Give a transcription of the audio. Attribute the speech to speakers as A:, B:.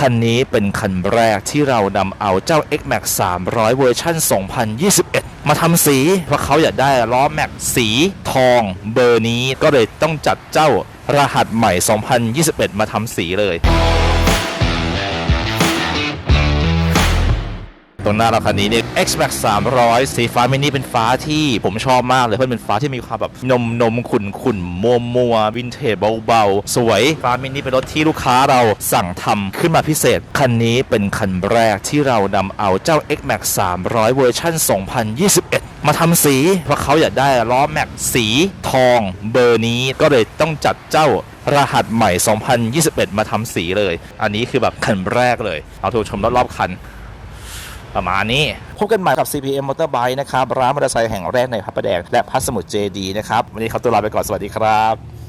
A: คันนี้เป็นคันแรกที่เรานำเอาเจ้า X Max 300 เวอร์ชัน2021 มาทำสี เพราะเขาอยากได้ล้อแม็กสีทองเบอร์นี้ก็เลยต้องจัดเจ้ารหัสใหม่ 2021 มาทำสีเลย ตรงหน้าเราคันนี้เนี่ย X Max 300 สีฟ้ามินิเป็นฟ้าที่ผมชอบมากเลยเพราะเป็นฟ้าที่มีความแบบนมนมขุ่นขุ่นมัวมัววินเทจเบาๆ สวยฟ้ามินิเป็นรถที่ลูกค้าเราสั่งทำขึ้นมาพิเศษ คันนี้เป็นคันแรกที่เรานำเอาเจ้า X Max 300 เวอร์ชัน2021มาทำสี เพราะเขาอยากได้ล้อแม็กสีทองเบอร์นี้ก็เลยต้องจัดเจ้ารหัสใหม่ 2021 มาทำสีเลย อันนี้คือแบบคันแรกเลย เอาถูกชมรอบๆคัน ประมาณนี้ พบกันใหม่กับ CPM Motorbike นะครับ ร้านมอเตอร์ไซค์แห่งแรกในพระประแดง และพัสมุทรเจดีนะครับ วันนี้ขอตัวลาไปก่อน สวัสดีครับ